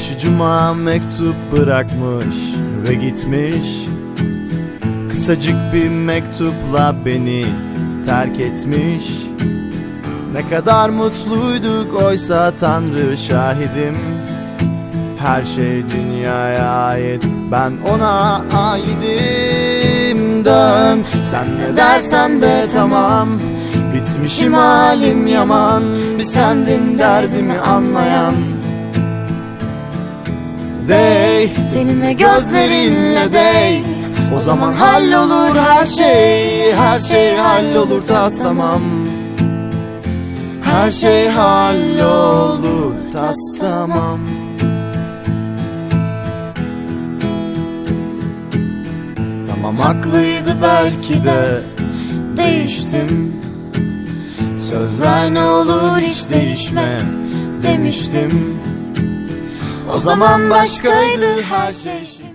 Başucuma mektup bırakmış ve gitmiş. Kısacık bir mektupla beni terk etmiş. Ne kadar mutluyduk oysa Tanrı şahidim. Her şey dünyaya ait ben ona aidim. Dön sen ne dersen de tamam. Bitmişim halim yaman Bir sendin derdimi anlayan Dey. Tenime gözlerinle dey. O zaman hallolur her şey. Her şey hallolur tas tamam. Her şey hallolur tas tamam. Tamam haklıydı belki de. Değiştim. Söz ver ne olur hiç değişme Demiştim O zaman başkaydı her şey. şimdi